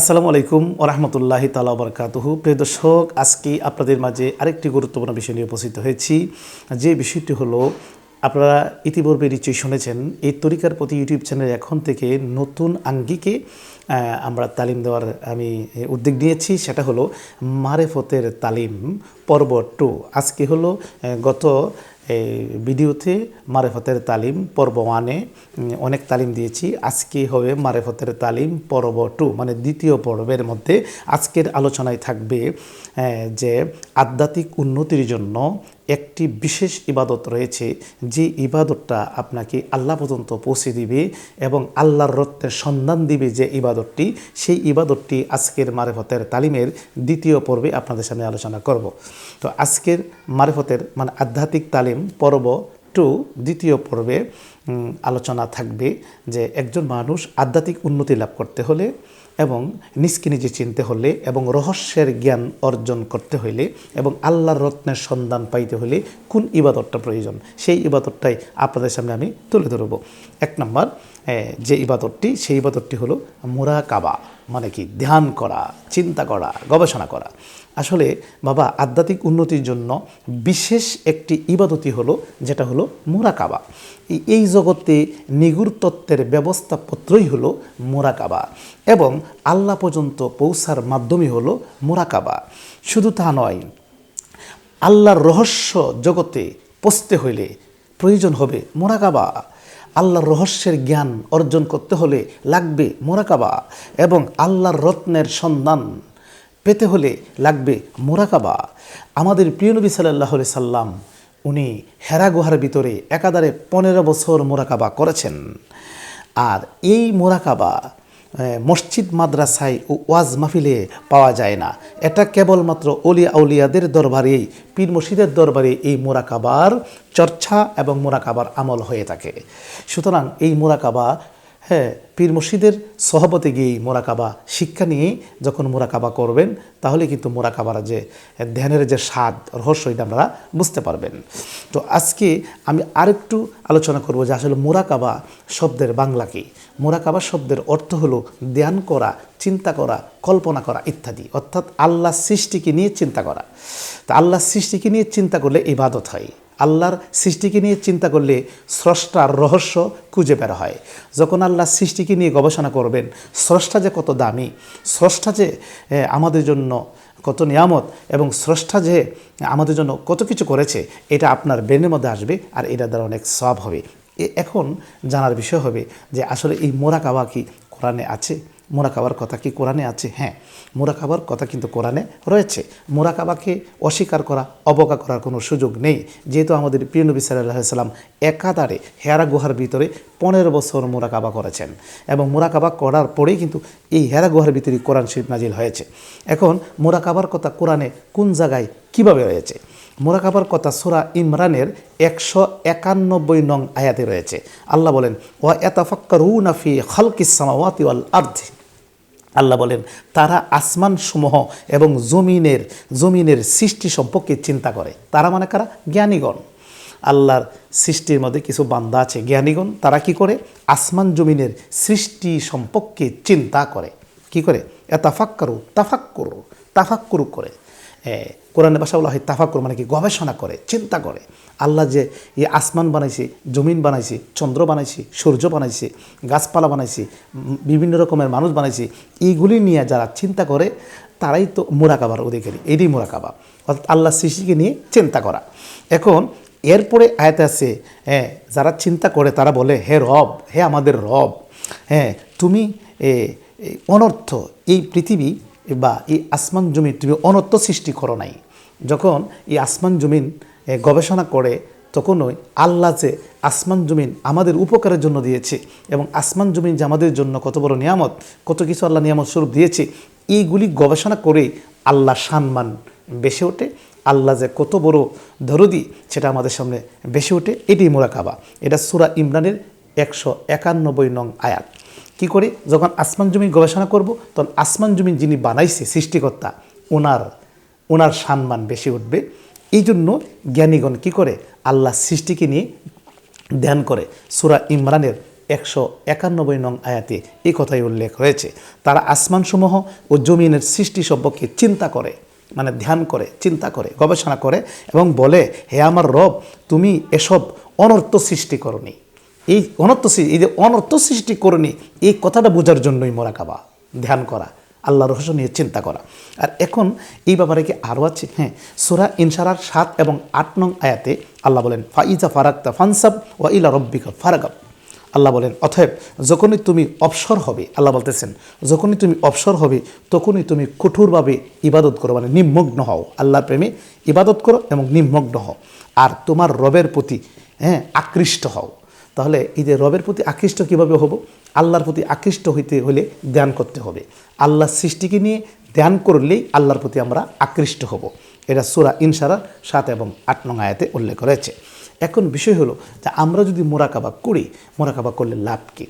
আসসালামু আলাইকুম ওরহমতুল্লাহি তালা বরকাতুহু। প্রিয় দর্শক, আজকে আপনাদের মাঝে আরেকটি গুরুত্বপূর্ণ বিষয় নিয়ে উপস্থিত হয়েছি। যে বিষয়টি হলো, আপনারা ইতিপূর্বে নিশ্চয়ই শুনেছেন, এই তরিকার প্রতি ইউটিউব চ্যানেল এখন থেকে নতুন আঙ্গিকে আমরা তালিম দেওয়ার আমি উদ্যোগ নিয়েছি, সেটা হলো মারেফতের তালিম, পর্ব টু। আজকে হলো গত এই ভিডিওতে মারেফতের তালিম পর্ব ওয়ানে অনেক তালিম দিয়েছি। আজকে হবে মারেফতের তালিম পর্ব টু মানে দ্বিতীয় পর্বের মধ্যে। আজকের আলোচনায় থাকবে যে আধ্যাত্মিক উন্নতির জন্য একটি বিশেষ ইবাদত রয়েছে, যে ইবাদতটা আপনাকে আল্লাহ পর্যন্ত পৌঁছে দিবে এবং আল্লাহর রত্নের সন্ধান দিবে যে ইবাদতটি। সেই ইবাদতটি আজকের মারেফতের তালিমের দ্বিতীয় পর্বে আপনাদের সামনে আলোচনা করব। তো আজকের মারেফতের মানে আধ্যাত্মিক তালিম পর্ব টু, দ্বিতীয় পর্বে আলোচনা থাকবে যে একজন মানুষ আধ্যাত্মিক উন্নতি লাভ করতে হলে এবং নিজকে নিজে চিনতে হলে এবং রহস্যের জ্ঞান অর্জন করতে হইলে এবং আল্লাহর রত্নের সন্ধান পাইতে হলে কোন ইবাদতটা প্রয়োজন? সেই ইবাদতটাই আপনাদের সামনে আমি তুলে ধরব। এক নম্বর যে ইবাদতটি, সেই ইবাদতটি হলো মুরাকাবা মানে কি? ধ্যান করা, চিন্তা করা, গবেষণা করা। আসলে বাবা, আধ্যাত্মিক উন্নতির জন্য বিশেষ একটি ইবাদতি হলো, যেটা হলো মুরাকাবা। এই- জগতে নিগুড় তত্ত্বের ব্যবস্থাপত্রই হলো মোরাকাবা এবং আল্লাহ পর্যন্ত পৌঁছার মাধ্যমই হলো মোরাকাবা। শুধু তা নয়, আল্লাহর রহস্য জগতে পৌঁছতে হইলে প্রয়োজন হবে, মোরাকাবা। আল্লাহর রহস্যের জ্ঞান অর্জন করতে হলে লাগবে মোরাকাবা এবং আল্লাহর রত্নের সন্ধান পেতে হলে লাগবে মোরাকাবা। আমাদের প্রিয় নবী সাল্লাহ সাল্লাম, উনি হেরা গুহার ভিতরে একাধারে পনেরো বছর মোরাকাবা করেছেন। আর এই মোরাকাবা মসজিদ, মাদ্রাসায় ও ওয়াজ মাহফিলে পাওয়া যায় না। এটা কেবলমাত্র অলিয়া আউলিয়াদের দরবারেই, পীর মসজিদের দরবারে এই মোরাকাবার চর্চা এবং মোরাকাবার আমল হয়ে থাকে। সুতরাং এই মোরাকাবা হ্যাঁ পীর মসজিদের সহবতে গিয়েই মোরাকাবা শিক্ষা নিয়ে যখন মোরাকাবা করবেন, তাহলে কিন্তু মোরাকাবার যে ধ্যানের যে স্বাদ, রহস্য এটা আপনারা বুঝতে পারবেন। তো আজকে আমি আরেকটু আলোচনা করব যে আসলে মোরাকাবা শব্দের বাংলা কি? মোরাকাবা শব্দের অর্থ হলো ধ্যান করা, চিন্তা করা, কল্পনা করা ইত্যাদি। অর্থাৎ আল্লাহ সৃষ্টিকে নিয়ে চিন্তা করা। তা আল্লাহ সৃষ্টিকে নিয়ে চিন্তা করলে ইবাদত হয়। আল্লাহর সৃষ্টিকে নিয়ে চিন্তা করলে স্রষ্টার রহস্য খুঁজে বের হয়। যখন আল্লাহ সৃষ্টিকে নিয়ে গবেষণা করবেন, স্রষ্টা যে কত দামি, স্রষ্টা যে আমাদের জন্য কত নিয়ামত এবং স্রষ্টা যে, আমাদের জন্য কত কিছু করেছে, এটা আপনার ব্রেনের মধ্যে আসবে আর এটা দ্বারা অনেক সব হবে। এখন জানার বিষয় হবে যে আসলে এই মোরাকাবা কি কোরআনে আছে? মোরাকাবার কথা কি কোরআনে আছে? হ্যাঁ মোরাকাবার কথা কিন্তু কোরআনে রয়েছে। মোরাকাবাকে অস্বীকার করা, অবজ্ঞা করার কোনো সুযোগ নেই। যেহেতু আমাদের প্রিয় নবী সাল্লাম একাধারে হেরা গুহার ভিতরে পনেরো বছর মোরাকাবা করেছেন এবং মোরাকাবা করার পরেই কিন্তু এই হেরা গুহার ভিতরে কোরআন শরীফ নাজিল হয়েছে। এখন মোরাকাবার কথা কোরআনে কোন জায়গায় কীভাবে রয়েছে? মোরাকাবার কথা সুরা ইমরানের একশো একানব্বই নং আয়াতে রয়েছে। আল্লাহ বলেন, ওয়া এতাফাক্কারু নাফি খালকিস সামাওয়াতি ওয়াল আল্লাহ বলেন, তারা আসমান সমূহ এবং জমিনের জমিনের সৃষ্টি সম্পর্কে চিন্তা করে। তারা মানে কারা? জ্ঞানীগণ। আল্লাহর সৃষ্টির মধ্যে কিছু বান্দা আছে, জ্ঞানীগণ। তারা কি করে? আসমান জমিনের সৃষ্টি সম্পর্কে চিন্তা করে। কি করে? এ তাফাক্কারু তাফাক্কুরু তাফাক্কুরু করে। কোরআনের ভাষা বলা হয় তাফাক্কুর মানে কি গবেষণা করে, চিন্তা করে। আল্লাহ যে এই আসমান বানাইছে, জমিন বানাইছে, চন্দ্র বানাইছে, সূর্য বানাইছে, গাছপালা বানাইছে বিভিন্ন রকমের মানুষ বানাইছে, এইগুলি নিয়ে যারা চিন্তা করে, তারাই তো মোরাকাবার অধিকারী। এটাই মোরাকাবা। অর্থাৎ আল্লাহ সৃষ্টিকে নিয়ে চিন্তা করা। এখন এরপরে আয়াতে আছে হ্যাঁ যারা চিন্তা করে, তারা বলে, হে রব, হে আমাদের রব হ্যাঁ তুমি অনর্থ, এই পৃথিবী বা এই আসমান জমিন, তুমি অনর্থ সৃষ্টি করো নাই। যখন এই আসমান জমিন গবেষণা করে, তখনই আল্লাহ যে আসমান জমিন আমাদের উপকারের জন্য দিয়েছে এবং আসমান জমিন যে আমাদের জন্য কত বড় নিয়ামত, কত কিছু আল্লাহ নিয়ামত স্বরূপ দিয়েছে, এইগুলি গবেষণা করে আল্লাহ সম্মান বেশি ওঠে। আল্লাহ যে কত বড় দরদি, সেটা আমাদের সামনে বেশি ওঠে। এটি মোরাকাবা। এটা সুরা ইমরানের একশো একানব্বই নং আয়াত। কি করে? যখন আসমান, জমিন গবেষণা করব, তখন আসমান, জমিন যিনি বানাইছে, সৃষ্টিকর্তা ওনার ওনার সম্মান বেশি উঠবে। এই জন্য জ্ঞানীগণ কি করে? আল্লাহ সৃষ্টিকে নিয়ে ধ্যান করে। সুরা ইমরানের একশো একানব্বই নং আয়াতে এই কথাই উল্লেখ হয়েছে তারা আসমানসমূহ ও জমিনের সৃষ্টি সম্পর্কে চিন্তা করে মানে ধ্যান করে, চিন্তা করে, গবেষণা করে এবং বলে, হে আমার রব, তুমি এসব অনর্থ সৃষ্টি করনি। এই অনর্থ এই যে অনর্থ সৃষ্টি করনি এই কথাটা বোঝার জন্যই মোরাকাবা ধ্যান করা আল্লাহ রহস্য নিয়ে চিন্তা করা। আর এখন এই ব্যাপারে কি আরও আছে? হ্যাঁ সুরা ইনসারার সাত এবং আট নং আয়াতে আল্লাহ বলেন, ফাইজা ফারাক্তা ফানসাব ওয়া ইলা রব্বিকা ফারাগাব। আল্লাহ বলেন, অতএব যখনই তুমি অবসর হবে, আল্লাহ বলতেছেন, যখনই তুমি অবসর হবে, তখনই তুমি কঠোরভাবে ইবাদত করো মানে নিমগ্ন হও। আল্লাহর প্রেমে ইবাদত করো এবং নিমগ্ন হও। আর তোমার রবের প্রতি হ্যাঁ আকৃষ্ট হও। তাহলে এই যে রবের প্রতি আকৃষ্ট কীভাবে হব? আল্লাহর প্রতি আকৃষ্ট হইতে হলে ধ্যান করতে হবে। আল্লাহর সৃষ্টিকে নিয়ে ধ্যান করলেই আল্লাহর প্রতি আমরা আকৃষ্ট হব। এটা সুরা ইনসারা সাত এবং আট নং আয়াতে উল্লেখ রয়েছে। এখন বিষয় হলো যে আমরা যদি মোরাকাবা করি, মোরাকাবা করলে লাভ কী?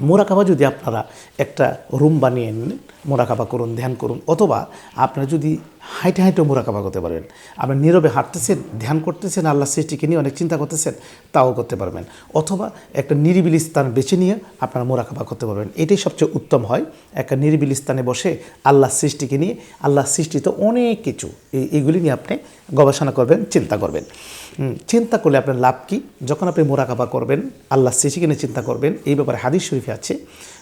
মোরাকাবা যদি আপনারা একটা রুম বানিয়ে নেন, মোরাকাবা করুন, ধ্যান করুন, অথবা আপনারা যদি হাইটে হাইটে মোরাকাবা করতে পারবেন। আপনি নীরবে হাঁটতেছেন, ধ্যান করতেছেন, আল্লাহ সৃষ্টিকে নিয়ে অনেক চিন্তা করতেছেন, তাও করতে পারবেন। অথবা একটা নিরিবিলি স্থান বেছে নিয়ে আপনারা মোরাকাবা করতে পারবেন। এটাই সবচেয়ে উত্তম হয়। একটা নিরিবিলি স্থানে বসে আল্লাহ সৃষ্টিকে নিয়ে, আল্লাহ সৃষ্টিতে অনেক কিছু, এই এইগুলি নিয়ে আপনি গবেষণা করবেন, চিন্তা করবেন। চিন্তা করলে আপনার লাভ কী? যখন আপনি মোরাকাবা করবেন, আল্লাহ সৃষ্টিকে নিয়ে চিন্তা করবেন, এই ব্যাপারে হাদিস শরীফে আছে।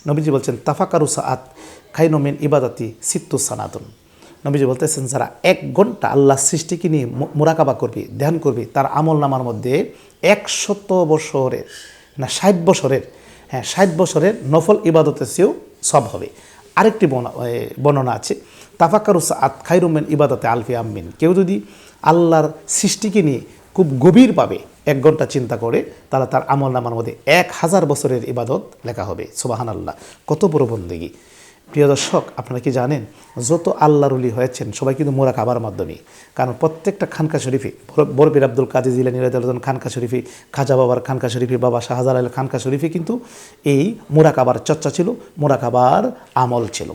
নবীজি বলছেন তাফাকারু সাআত খাইনমিন ইবাদাতি সিত্তু সানাতন। নবীজি বলতেছেন, যারা এক ঘণ্টা আল্লাহ সৃষ্টিকে নিয়ে মোরাকাবা করবে, ধ্যান করবে, তার আমল নামার মধ্যে একশত বছরের, না, ষাট বছরের হ্যাঁ ষাট বছরের নফল ইবাদতের চেয়েও সব হবে। আরেকটি বর্ণনা- আছে তাফাকারু সাআত খাইরুমেন ইবাদতে আলফি আম্মিন। কেউ যদি আল্লাহর সৃষ্টিকে নিয়ে খুব গভীরভাবে এক ঘণ্টা চিন্তা করে তারা তার আমল নামার মধ্যে এক হাজার বছরের ইবাদত লেখা হবে। সুবাহান আল্লাহ কত বড় বন্দেগী। প্রিয় দর্শক, আপনারা কি জানেন, যত আল্লাহরুলি হয়েছেন, সবাই কিন্তু মোরা খাবার মাধ্যমে। কারণ প্রত্যেকটা খানকা শরীফে বর- বরবির আব্দুল কাজী জিলানি রাজন খানকা শরীফে, খাজা বাবার খানকা শরীফে, বাবা শাহজালাল খানকা শরীফে কিন্তু এই মোরা কাবার চর্চা ছিল মোরা খাবার আমল ছিল।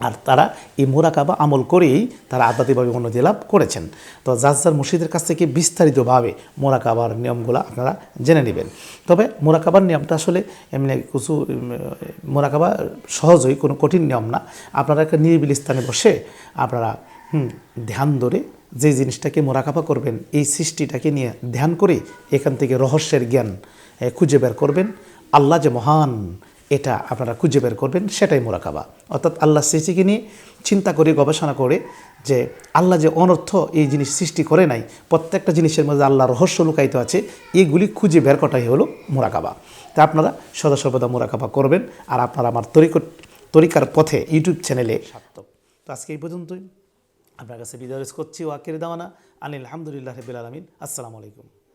আর তারা এই মোরাকাবা আমল করেই তারা আধ্যাত্মিকভাবে উন্নতি লাভ করেছেন। তো জাজ্জার মুর্শিদের কাছ থেকে বিস্তারিতভাবে মোরাকাবার নিয়মগুলো আপনারা জেনে নেবেন। তবে মোরাকাবার নিয়মটা আসলে এমনি কিছু মোরাকাবা সহজই কোনো কঠিন নিয়ম না। আপনারা একটা নিরিবিলি স্থানে বসে আপনারা ধ্যান ধরে যে জিনিসটাকে মোরাকাবা করবেন, এই সৃষ্টিটাকে নিয়ে ধ্যান করে এখান থেকে রহস্যের জ্ঞান খুঁজে বের করবেন। আল্লাহ যে মহান এটা আপনারা খুঁজে বের করবেন, সেটাই মোরাকাবা। অর্থাৎ আল্লাহ সৃষ্টিকে নিয়ে চিন্তা করে, গবেষণা করে যে আল্লাহ যে অনর্থ এই জিনিস সৃষ্টি করে নাই, প্রত্যেকটা জিনিসের মধ্যে আল্লাহ রহস্য লুকায়িত আছে এইগুলি খুঁজে বের করাই হলো মোরাকাবা। তা আপনারা সদা সর্বদা মোরাকাবা করবেন, আর আপনারা আমার তরিক তরিকার পথে ইউটিউব চ্যানেলে সার্থক। তো আজকে এই পর্যন্তই। আপনার কাছে বিদায় করছি, ওয়াকির দাওয়ানা। আনিল আলহামদুলিল্লাহ রবিল আলমিন। আসসালামু আলাইকুম।